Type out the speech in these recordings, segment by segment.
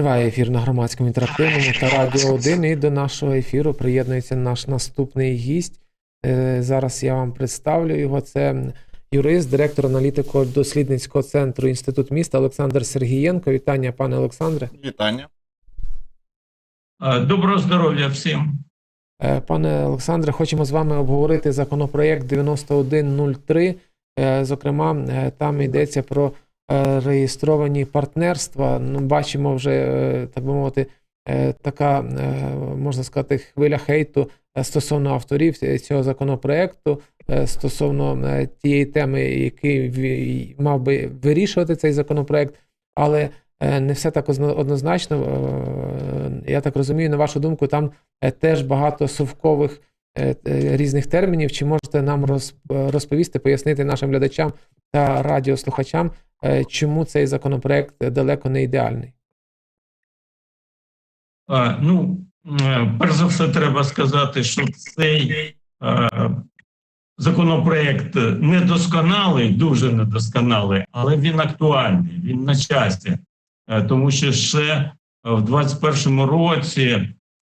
Триває ефір на громадському інтерактивному та радіо 1. І до нашого ефіру приєднується наш наступний гість. Е, Зараз я вам представлю його. Це юрист, директор аналітико-дослідницького центру Інститут міста Олександр Сергієнко. Вітання, пане Олександре. Вітання. Е, Доброго здоров'я всім. Е, Пане Олександре, хочемо з вами обговорити законопроект 9103. Е, Зокрема, там йдеться про реєстровані партнерства. Ну, бачимо вже, е, так би мовити, е, така, е, можна сказати, хвиля хейту е, стосовно авторів цього законопроекту, е, стосовно е, тієї теми, який мав би вирішувати цей законопроект. Але е, не все так однозначно. Е, Я так розумію, на вашу думку, там е, теж багато совкових е, е, різних термінів. Чи можете нам е, розповісти, пояснити нашим глядачам та радіослухачам, е, чому цей законопроект е, далеко не ідеальний? Е, Ну, е, перш за все, треба сказати, що цей е, законопроект недосконалий, дуже недосконалий, але він актуальний, він на часі, Е, тому що ще в 21-му році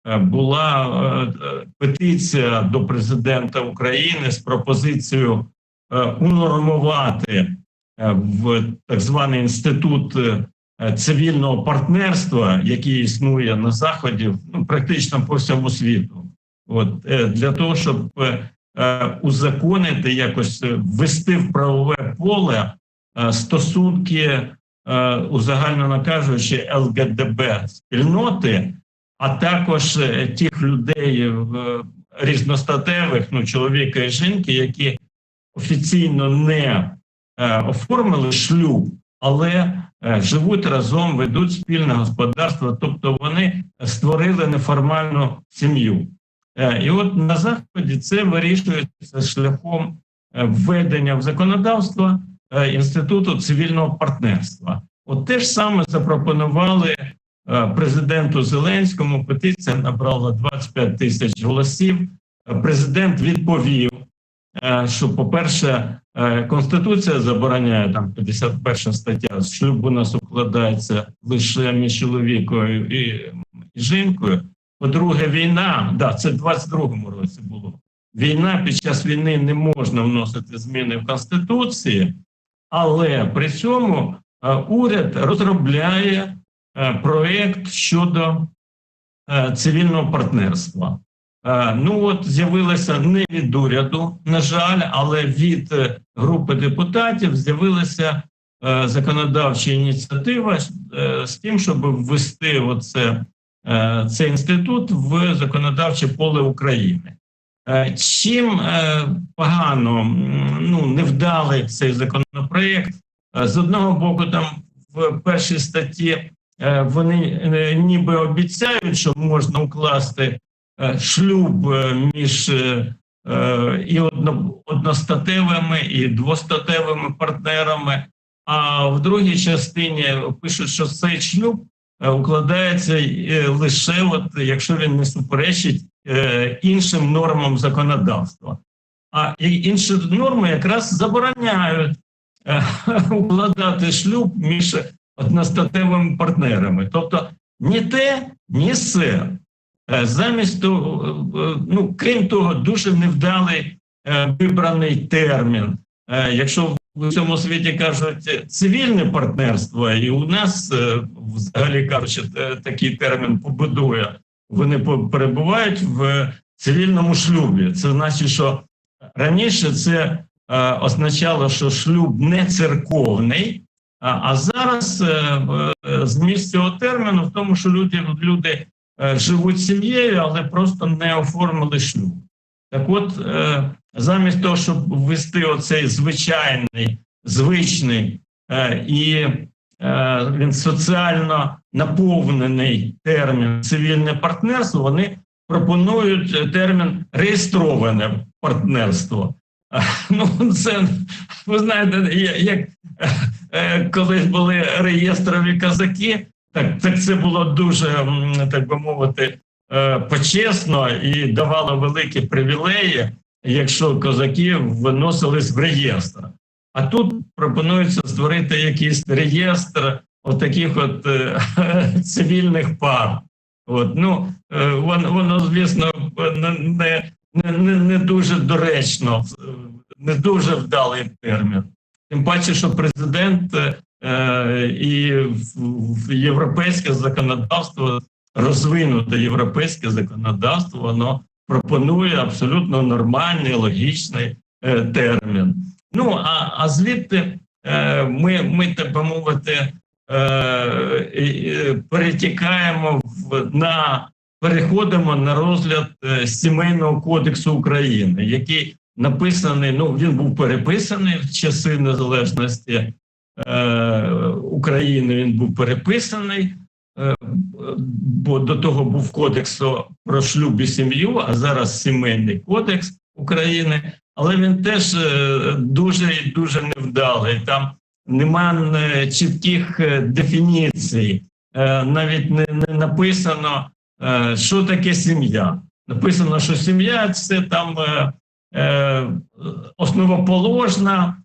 е, була е, е, петиція до президента України з пропозицією е, унормувати е, в так званий інститут е, цивільного партнерства, який існує на заході, ну практично по всьому світу, от е, для того, щоб е, е, узаконити якось е, ввести в правове поле е, стосунки е, узагальнено кажучи ЛГДБ спільноти, а також е, тих людей різностатевих, ну чоловіка і жінки, які офіційно не е, оформили шлюб, але е, живуть разом, ведуть спільне господарство, тобто вони створили неформальну сім'ю. Е, І от на заході це вирішується шляхом е, введення в законодавство е, інституту цивільного партнерства. От те ж саме запропонували е, президенту Зеленському. Петиція набрала 25 тисяч голосів. Е, Президент відповів, е, що, по-перше, е, Конституція забороняє там 51 стаття. Шлюб у нас укладається лише між чоловікою і, і жінкою. По-друге, війна, да, це в 22-му році було. Війна під час війни не можна вносити зміни в Конституції, але при цьому е, уряд розробляє е, проєкт щодо е, цивільного партнерства. Е, Ну от з'явилося не від уряду, на жаль, але від е, групи депутатів з'явилася е, законодавча ініціатива з тим, щоб ввести оце, цей інститут в законодавче поле України. Чим погано ну, невдалий цей законопроект, з одного боку, там в першій статті вони ніби обіцяють, що можна укласти шлюб е, між е, е, і одностатевими, і двостатевими партнерами. А в другій частині пишуть, що цей шлюб е, укладається е, лише от, якщо він не суперечить е, іншим нормам законодавства. А інші норми якраз забороняють е, укладати шлюб між одностатевими партнерами. Тобто ні те, ні все. Е, Замість того, е, ну крім того, дуже невдалий е, вибраний термін. Якщо в цьому світі кажуть цивільне партнерство, і у нас взагалі кажучи, такий термін побудує, вони перебувають в цивільному шлюбі. Це значить, що раніше це означало, що шлюб не церковний, а, зараз зміст цього терміну в тому, що люди, люди живуть сім'єю, але просто не оформили шлюб. Так от, е, замість того, щоб ввести оцей звичайний, звичний е, і е, він соціально наповнений термін цивільне партнерство, вони пропонують е, термін реєстроване партнерство. Е, Ну, це ви знаєте, як е, колись були реєстрові казаки, так, так це було дуже, так би мовити, е, почесно і давало великі привілеї, якщо козаки виносились в реєстр. А тут пропонується створити якийсь реєстр отаких от е, цивільних пар. От, ну, е, воно, звісно, не, не, не, дуже доречно, не дуже вдалий термін. Тим паче, що президент і в- в європейське законодавство, розвинуте європейське законодавство, воно пропонує абсолютно нормальний, логічний е, термін. Ну, а, а звідти е, ми, ми, так би мовити, е, і- і перетікаємо в, на переходимо на розгляд е, сімейного кодексу України, який написаний. Ну він був переписаний в часи незалежності е, України. Він був переписаний, е, бо до того був кодекс про шлюб і сім'ю, а зараз сімейний кодекс України. Але він теж е, дуже і дуже невдалий. Там нема е, чітких е, дефініцій, Е, навіть не, написано, е, що таке сім'я. Написано, що сім'я це там е, е, основоположна е,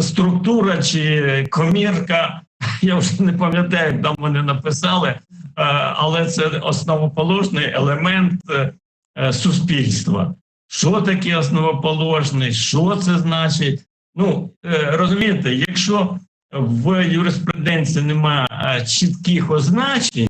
структура чи комірка. Я вже не пам'ятаю, як там вони написали, е, але це основоположний елемент е, е, суспільства. Що таке основоположний? Що це значить? Ну е, розумієте, якщо в юриспруденції немає е, чітких означень,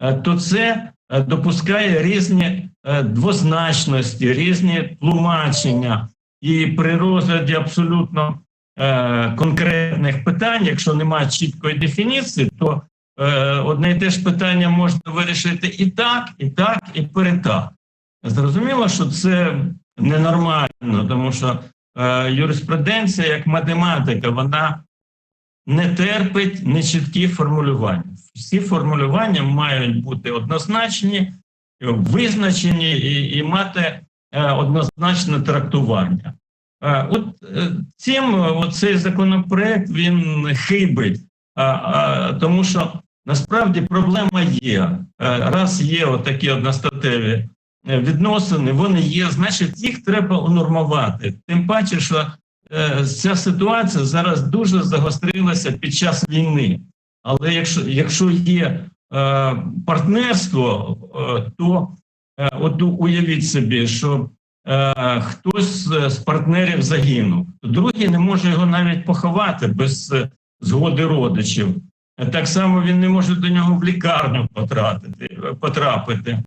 е, то це е, допускає різні е, двозначності, різні тлумачення. І при розгляді абсолютно е, конкретних питань, якщо немає чіткої дефініції, то е, одне і те ж питання можна вирішити і так, і так, і перетак. Зрозуміло, що це ненормально, тому що е, юриспруденція як математика, вона не терпить нечіткі формулювання. Всі формулювання мають бути однозначні, визначені і, і мати однозначне трактування. Е, от е, цим е, цей законопроект він хибить, тому що насправді проблема є. Е, раз є отакі одностатеві е, відносини, вони є, значить, їх треба унормувати. Тим паче, що е, ця ситуація зараз дуже загострилася під час війни. Але якщо, якщо є е, партнерство, е, то е, от уявіть собі, що е, хтось з- партнерів загинув, другий не може його навіть поховати без е, згоди родичів. Е, Так само він не може до нього в лікарню потрапити. потрапити.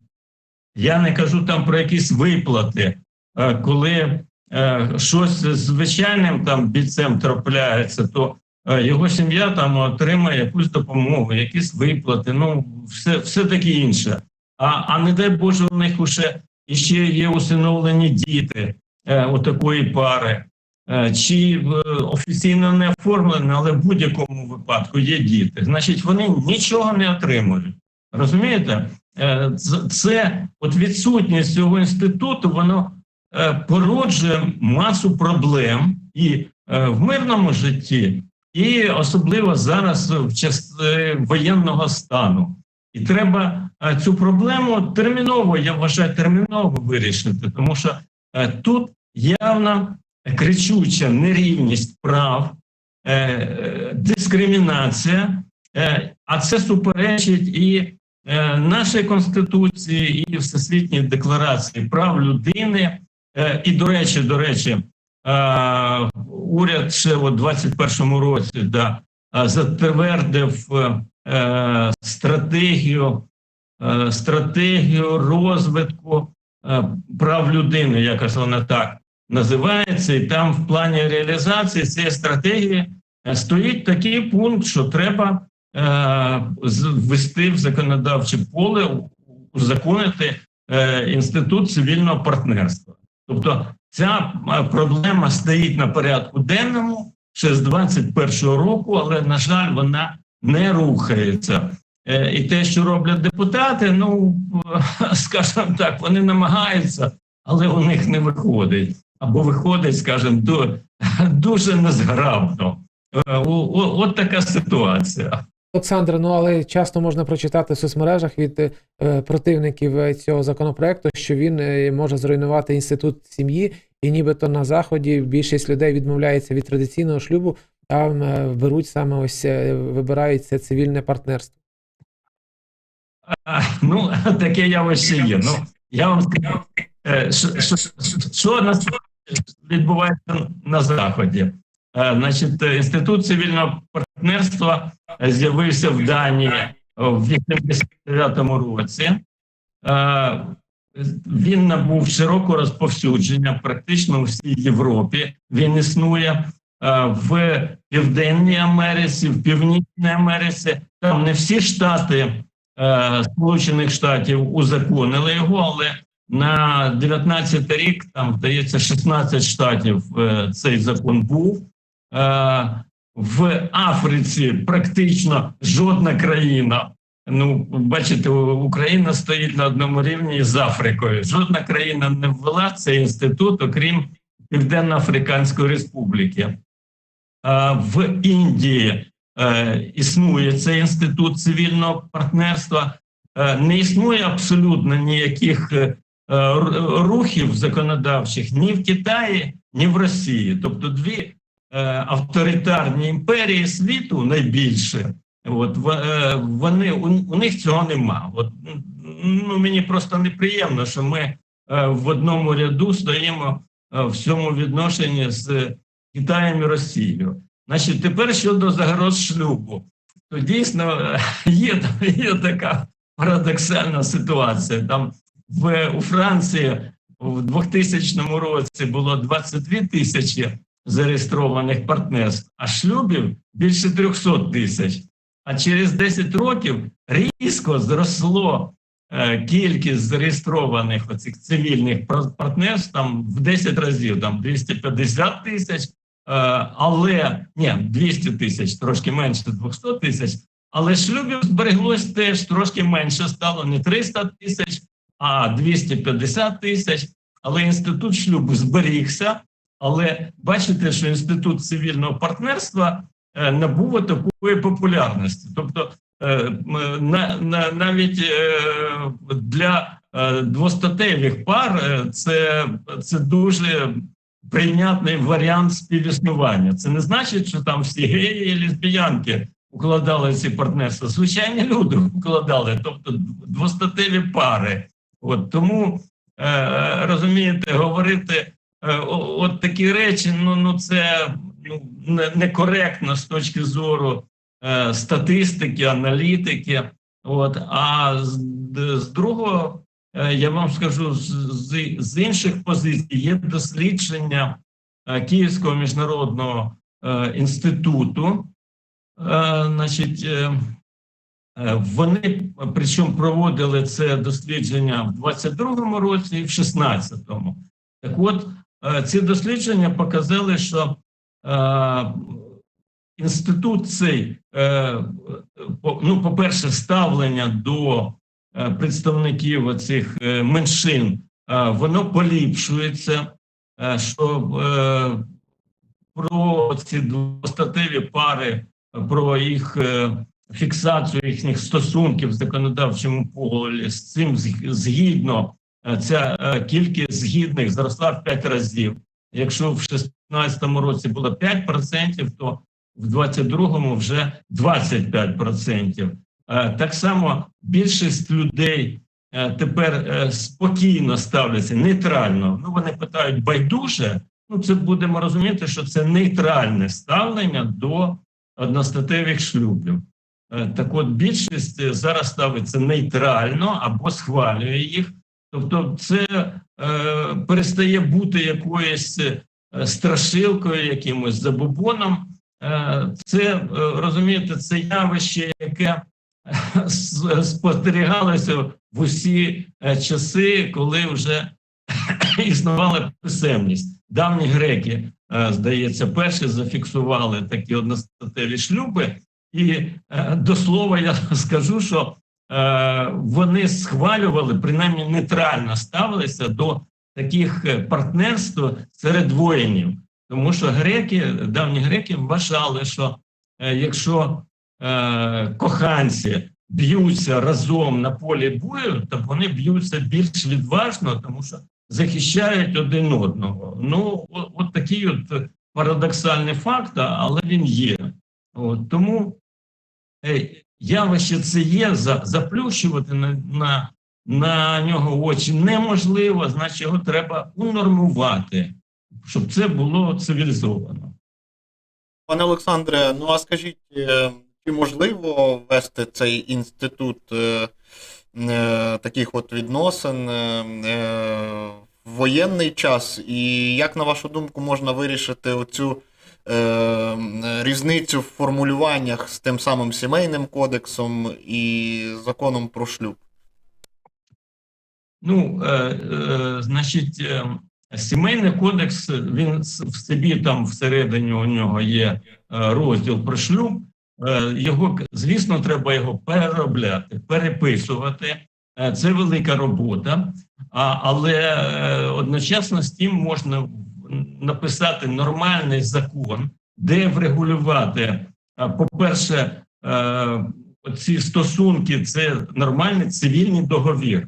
Я не кажу там про якісь виплати, е, коли е, щось з звичайним там бійцем трапляється, то е, його сім'я там отримає якусь допомогу, якісь виплати, ну все, все таке інше. А, а не дай Боже, у них уже іще є усиновлені діти е, у такої пари, е, чи е, офіційно не оформлені, але в будь-якому випадку є діти. Значить, вони нічого не отримують. Розумієте? Е, Це от відсутність цього інституту, воно е, породжує масу проблем і е, в мирному житті, і особливо зараз в час е, воєнного стану. І треба цю проблему терміново, я вважаю, терміново вирішити, тому що е, тут явна кричуча нерівність прав, е, е, дискримінація, е, а це суперечить і е, нашій конституції, і Всесвітній декларації прав людини. Е, І, до речі, до речі, е, уряд ще у 21-му році да, е, затвердив е, стратегію, е, стратегію розвитку е, прав людини, якось вона так називається, і там в плані реалізації цієї стратегії е, стоїть такий пункт, що треба е, ввести в законодавче поле, узаконити е, інститут цивільного партнерства. Тобто ця е, проблема стоїть на порядку денному ще з 21-го року, але, на жаль, вона не рухається. Е, І те, що роблять депутати, ну скажімо так, вони намагаються, але у них не виходить. Або виходить, скажімо, дуже незграбно. Е, От така ситуація. Олександре, ну але часто можна прочитати в соцмережах від е, противників е, цього законопроекту, що він е, може зруйнувати інститут сім'ї, і нібито на заході більшість людей відмовляється від традиційного шлюбу, там е, беруть саме ось е, це цивільне партнерство? Ну, таке явище є. Ну, я вам скажу, е, що, що, насправді відбувається на Заході. Е, Значить, інститут цивільного партнерства з'явився в Данії в 89-му році. Е, Він набув широкого розповсюдження практично у всій Європі. Він існує в Південній Америці, в Північній Америці. Там не всі штати Сполучених Штатів узаконили його, але на 19 рік там здається 16 штатів е, цей закон був. Е, в Африці практично жодна країна. Ну, бачите, Україна стоїть на одному рівні з Африкою. Жодна країна не ввела цей інститут, окрім Південно-Африканської Республіки. В Індії е, існує цей інститут цивільного партнерства. Е, не існує абсолютно ніяких е, рухів законодавчих ні в Китаї, ні в Росії. Тобто дві авторитарні імперії світу найбільше. От вони у, них цього нема. От ну мені просто неприємно, що ми в одному ряду стоїмо в цьому відношенні з Китаєм і Росією. Значить, тепер щодо загроз шлюбу, то дійсно є, є така парадоксальна ситуація. Там в у Франції в 2000 році було 22 тисячі зареєстрованих партнерств, а шлюбів більше 300 тисяч. А через 10 років різко зросло е, кількість зареєстрованих оцих цивільних партнерств там в 10 разів, там 250 тисяч, але ні, 200 тисяч, трошки менше 200 тисяч, але шлюбів збереглось теж трошки менше стало не 300 тисяч, а 250 тисяч. Але інститут шлюбу зберігся. Але бачите, що інститут цивільного партнерства е, набув такої популярності. Тобто, е, на, на, навіть е, для е, двостатевих пар е, це, це дуже прийнятний варіант співіснування. Це не значить, що там всі геї і лесбіянки укладали ці партнерства. Звичайні люди укладали, тобто двостатеві пари. От тому е, розумієте, говорити е, от такі речі, ну, ну це ну, не- некоректно з точки зору е, статистики, аналітики. От, а з, з другого, я вам скажу, з, з, інших позицій є дослідження е, Київського міжнародного е, інституту. Е, значить, е, Е, Вони причому проводили це дослідження в 22-му році і в 16-му. Так от, е, ці дослідження показали, що е, інститут цей, е, ну, по-перше, ставлення до е, представників оцих е, меншин, е, воно поліпшується, е, що е, про ці двостатеві пари, про їх е, фіксацію їхніх стосунків в законодавчому полі. З цим згідно е, ця е, кількість згідних зросла в 5 разів. Якщо в 2016 році було 5%, то в 2022 вже 25%. Е, Так само більшість людей е, тепер е, спокійно ставляться, нейтрально. Ну, вони питають байдуже. Ну, це будемо розуміти, що це нейтральне ставлення до одностатевих шлюбів. Так от більшість зараз ставиться нейтрально або схвалює їх. Тобто, це е, перестає бути якоюсь страшилкою, якимось забобоном. Е, це розумієте, це явище, яке спостерігалося в усі е, часи, коли вже існувала писемність. Давні греки, е, здається, перші зафіксували такі одностатеві шлюби. І е, до слова я скажу, що вони схвалювали, принаймні нейтрально ставилися до таких партнерств серед воїнів. Тому що греки, давні греки вважали, що якщо коханці б'ються разом на полі бою, то вони б'ються більш відважно, тому що захищають один одного. Ну, от, от такий от парадоксальний факт, але він є. От, тому е, явище це є, заплющувати на, на, на нього очі неможливо, значить його треба унормувати, щоб це було цивілізовано. Пане Олександре, ну а скажіть, е, чи можливо ввести цей інститут е, е, таких от відносин е, е, в воєнний час? І як, на вашу думку, можна вирішити оцю е, різницю в формулюваннях з тим самим сімейним кодексом і законом про шлюб? Ну, е, значить, сімейний кодекс, він в собі там всередині у нього є розділ про шлюб. Е, його, звісно, треба його переробляти, переписувати. Е, це велика робота, але е, одночасно з тим можна написати нормальний закон, де врегулювати, по-перше, ці стосунки це нормальний цивільний договір.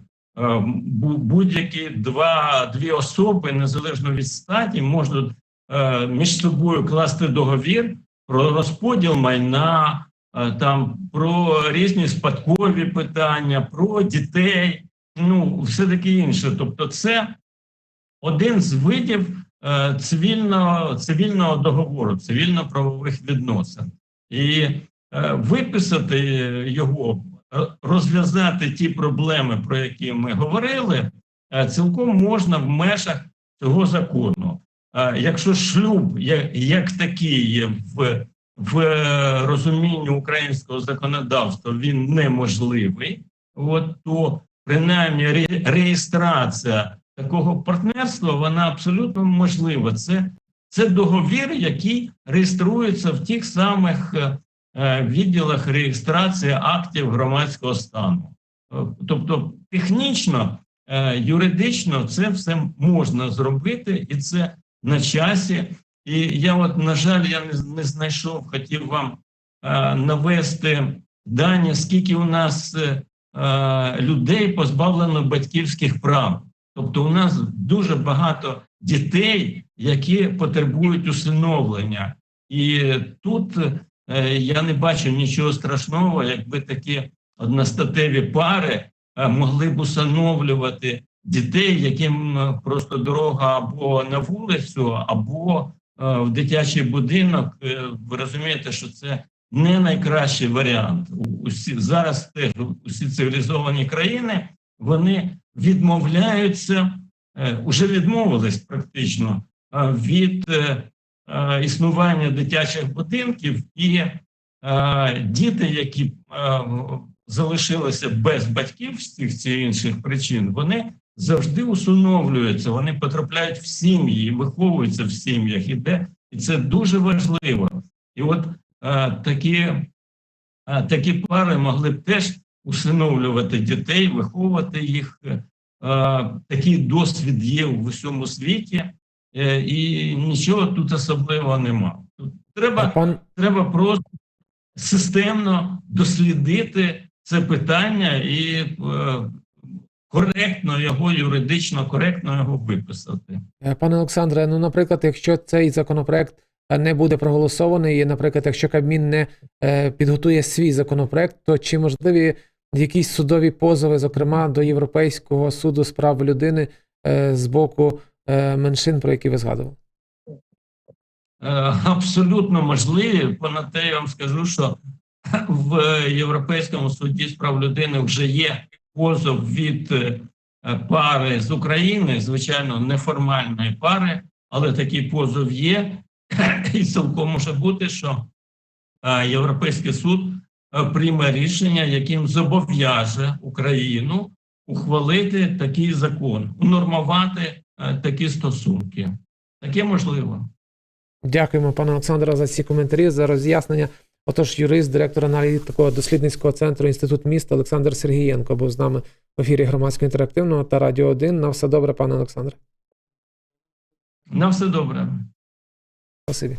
Будь-які два дві особи, незалежно від статі, можуть між собою класти договір про розподіл майна, е, там про різні спадкові питання, про дітей, ну все таке інше. Тобто, це один з видів е, цивільного, цивільного договору, цивільно-правових відносин. І е, виписати його, розв'язати ті проблеми, про які ми говорили, цілком можна в межах цього закону. Е, Якщо шлюб як, як такий є в, в розумінні українського законодавства, він неможливий, от, то принаймні ре- реєстрація такого партнерства вона абсолютно можлива. Це, це договір, який реєструється в тих самих е, відділах реєстрації актів громадського стану. Е, Тобто, технічно, юридично це все можна зробити, і це на часі. І я, от, на жаль, я не, знайшов, хотів вам е, навести дані, скільки у нас е, е, людей позбавлено батьківських прав. Тобто, у нас дуже багато дітей, які потребують усиновлення. І тут е, я не бачу нічого страшного, якби такі одностатеві пари е, могли б усиновлювати дітей, яким е, просто дорога або на вулицю, або е, в дитячий будинок. Е, Ви розумієте, що це не найкращий варіант. Усі зараз теж усі цивілізовані країни вони відмовляються, е, уже відмовились практично від існування дитячих будинків, і діти, які залишилися без батьків з цих чи інших причин, вони завжди усиновлюються, вони потрапляють в сім'ї, виховуються в сім'ях, і де і це дуже важливо. І от е, такі, е, такі пари могли б теж усиновлювати дітей, виховувати їх. Е, такий досвід є в усьому світі, і нічого тут особливого нема. Тут треба Пан, треба просто системно дослідити це питання і коректно його, юридично коректно його виписати. Е, Пане Олександре, ну, наприклад, якщо цей законопроект е, не буде проголосований, і, наприклад, якщо Кабмін не е, підготує свій законопроект, то чи можливі якісь судові позови, зокрема до Європейського суду з прав людини е, з боку е, меншин, про які ви згадували? Е, Абсолютно можливі. Понад те, я вам скажу, що в Європейському суді з прав людини вже є позов від е, пари з України, звичайно, неформальної пари, але такий позов є. І цілком може бути, що е, Європейський суд е, прийме рішення, яким зобов'яже Україну ухвалити такий закон, унормувати такі стосунки. Таке можливо. Дякуємо, пане Олександре, за ці коментарі, за роз'яснення. Отож, юрист, директор аналітикого дослідницького центру Інститут міста Олександр Сергієнко був з нами в ефірі громадського інтерактивного та Радіо 1. На все добре, пане Олександре. На все добре. Спасибі.